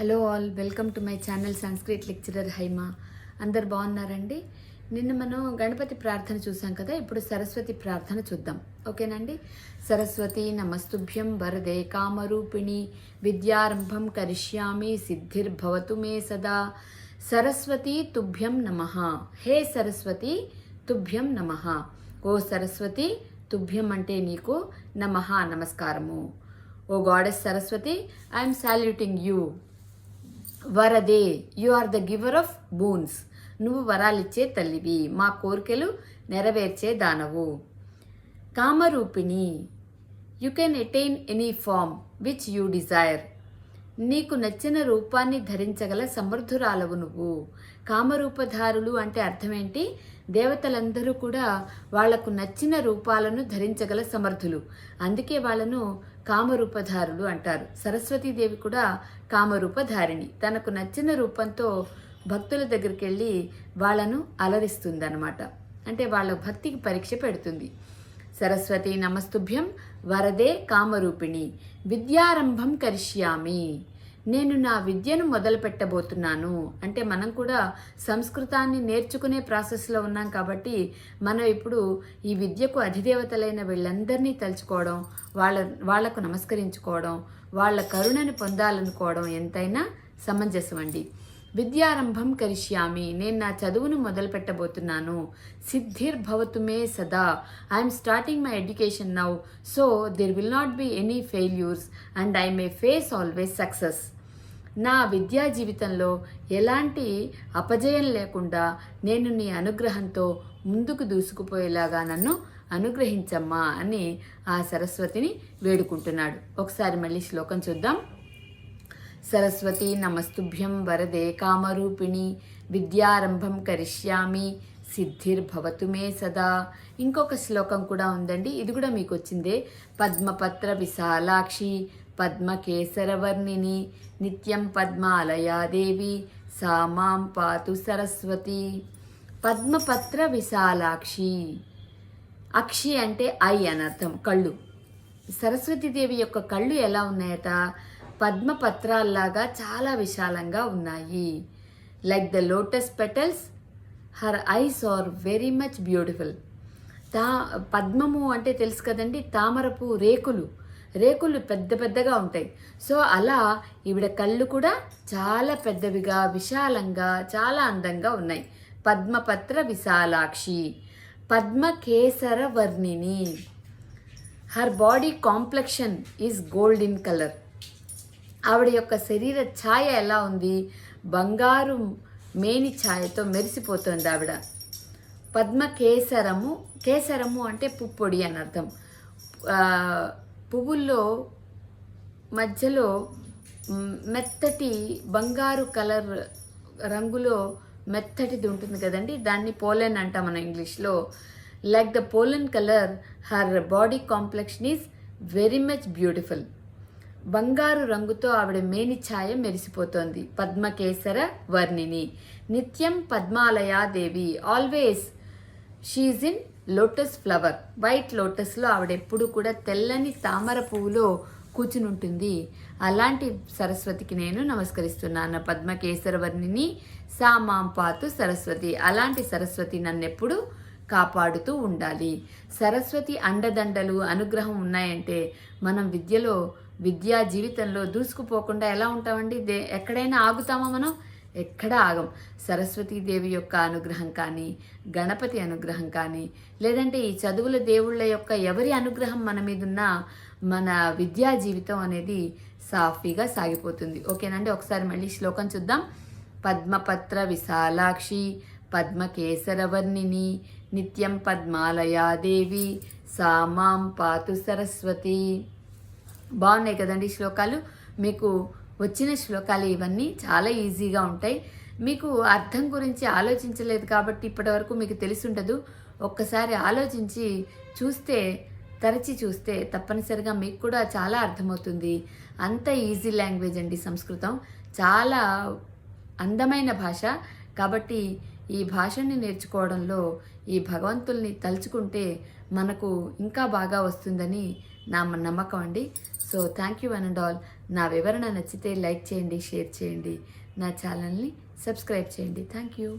Hello all welcome to my channel Sanskrit lecturer Haima అందరు బాగున్నారండి? నిన్న మనం గణపతి ప్రార్థన చూసాం కదా ఇప్పుడు సరస్వతి ప్రార్థన చూద్దాం. ఓకేనండి? సరస్వతి నమస్తుభ్యం వరదే కామరూపిణి విద్యారంభం కరిష్యామి సిద్ధిర్భవతు మే సదా. సరస్వతి తుభ్యం నమ. హే సరస్వతి తుభ్యం నమ. ఓ సరస్వతి తుభ్యం అంటే నీకు నమ నమస్కారము. O goddess Saraswati I'm saluting you. వరదే. You are the giver of boons నువ్వు వరాలిచ్చే తల్లివి. మా కోరికలు నెరవేర్చే దానవు. కామరూపిణి you can attain any form which you desire నీకు నచ్చిన రూపాన్ని ధరించగల సమర్థురాలవు నువ్వు. కామరూపధారులు అంటే అర్థమేంటి? దేవతలందరూ కూడా వాళ్ళకు నచ్చిన రూపాలను ధరించగల సమర్థులు. అందుకే వాళ్ళను కామరూపధారులు అంటారు. సరస్వతీదేవి కూడా కామరూపధారిణి. తనకు నచ్చిన రూపంతో భక్తుల దగ్గరికి వెళ్ళి వాళ్ళను అలరిస్తుందన్నమాట. అంటే వాళ్ళ భక్తికి పరీక్ష పెడుతుంది. సరస్వతి నమస్తుభ్యం. వరదే కామరూపిణి. విద్యారంభం కరిష్యామి. నేను నా విద్యను మొదలు పెట్టబోతున్నాను అంటే మనం కూడా సంస్కృతాన్ని నేర్చుకునే ప్రాసెస్లో ఉన్నాం కాబట్టి మనం ఇప్పుడు ఈ విద్యకు అధిదేవతలైన వీళ్ళందరినీ తలుచుకోవడం వాళ్ళ వాళ్ళకు నమస్కరించుకోవడం వాళ్ళ కరుణను పొందాలనుకోవడం ఎంతైనా సమంజసం అండి విద్యారంభం కరిష్యామి. నేను నా చదువును మొదలు పెట్టబోతున్నాను సిద్ధిర్భవతు మే సదా. I'm starting my education now so there will not be any failures and I may face always success నా విద్యా జీవితంలో ఎలాంటి అపజయం లేకుండా నేను నీ అనుగ్రహంతో ముందుకు దూసుకుపోయేలాగా నన్ను అనుగ్రహించమ్మా అని ఆ సరస్వతిని వేడుకుంటున్నాడు. ఒకసారి మళ్ళీ శ్లోకం చూద్దాం. సరస్వతి నమస్తుభ్యం వరదే కామరూపిణి విద్యారంభం కరిష్యామి సిద్ధిర్భవతు మే సదా. ఇంకొక శ్లోకం కూడా ఉందండి ఇది కూడా మీకు వచ్చిందే. పద్మపత్ర విశాలాక్షి పద్మకేసరవర్ణిని నిత్యం పద్మాలయాదేవి సా మాం పాతు సరస్వతి. పద్మపత్ర విశాలాక్షి. అక్షి అంటే ఐ అనర్థం కళ్ళు. సరస్వతీదేవి యొక్క కళ్ళు ఎలా ఉన్నాయట? పద్మపత్రాల్లాగా చాలా విశాలంగా ఉన్నాయి. Like the lotus petals her eyes are very much beautiful తా పద్మము అంటే తెలుసు కదండి తామరపు రేకులు. రేకులు పెద్ద పెద్దగా ఉంటాయి. సో అలా ఈవిడ కళ్ళు కూడా చాలా పెద్దవిగా విశాలంగా చాలా అందంగా ఉన్నాయి. పద్మపత్ర విశాలాక్షి. పద్మకేసర వర్ణిని her body complexion is gold in colour ఆవిడ యొక్క శరీర ఛాయ ఎలా ఉంది? బంగారు మేని ఛాయతో మెరిసిపోతుంది ఆవిడ. పద్మ కేసరము కేసరము అంటే పుప్పొడి అని అర్థం. పువ్వుల్లో మధ్యలో మెత్తటి బంగారు కలర్ రంగులో మెత్తటిది ఉంటుంది కదండి దాన్ని పోలెన్ అంటాం మనం ఇంగ్లీష్లో. Like the pollen colour her body complexion is very much beautiful. బంగారు రంగుతో ఆవిడ మేని ఛాయ మెరిసిపోతోంది. పద్మకేసర వర్ణిని. నిత్యం పద్మాలయాదేవి. Always she's in lotus flower. White లోటస్లో ఆవిడ ఎప్పుడు కూడా తెల్లని తామర పువ్వులో కూర్చుని ఉంటుంది అలాంటి సరస్వతికి నేను నమస్కరిస్తున్నాను. పద్మకేసర వర్ణిని సా పాతు సరస్వతి. అలాంటి సరస్వతి నన్నెప్పుడు కాపాడుతూ ఉండాలి. సరస్వతి అండదండలు అనుగ్రహం ఉన్నాయంటే మనం విద్యలో విద్యా జీవితంలో దూసుకుపోకుండా ఎలా ఉంటామండి? దే ఎక్కడైనా ఆగుతామా మనం? ఎక్కడ ఆగం. సరస్వతీదేవి యొక్క అనుగ్రహం కానీ గణపతి అనుగ్రహం కానీ లేదంటే ఈ చదువుల దేవుళ్ళ యొక్క ఎవరి అనుగ్రహం మన మీద ఉన్నా మన విద్యా జీవితం అనేది సాఫీగా సాగిపోతుంది. ఓకేనండి? ఒకసారి మళ్ళీ శ్లోకం చూద్దాం. పద్మపత్ర విశాలాక్షి పద్మకేసరవర్ణిని నిత్యం పద్మాలయాదేవి సామాం పాతు సరస్వతి. బాగున్నాయి కదండి శ్లోకాలు. మీకు వచ్చిన శ్లోకాలు ఇవన్నీ చాలా ఈజీగా ఉంటాయి. మీకు అర్థం గురించి ఆలోచించలేదు కాబట్టి ఇప్పటివరకు మీకు తెలిసి ఉండదు ఒక్కసారి ఆలోచించి చూస్తే తరచి చూస్తే తప్పనిసరిగా మీకు కూడా చాలా అర్థమవుతుంది. అంత ఈజీ లాంగ్వేజ్ అండి సంస్కృతం. చాలా అందమైన భాష. కాబట్టి ఈ భాషని నేర్చుకోవడంలో ఈ భగవంతుల్ని తలుచుకుంటే మనకు ఇంకా బాగా వస్తుందని నా నమ్మకం అండి. So thank you one and all నా వివరణ నచ్చితే లైక్ చేయండి షేర్ చేయండి. నా ఛానల్ని సబ్స్క్రైబ్ చేయండి. Thank you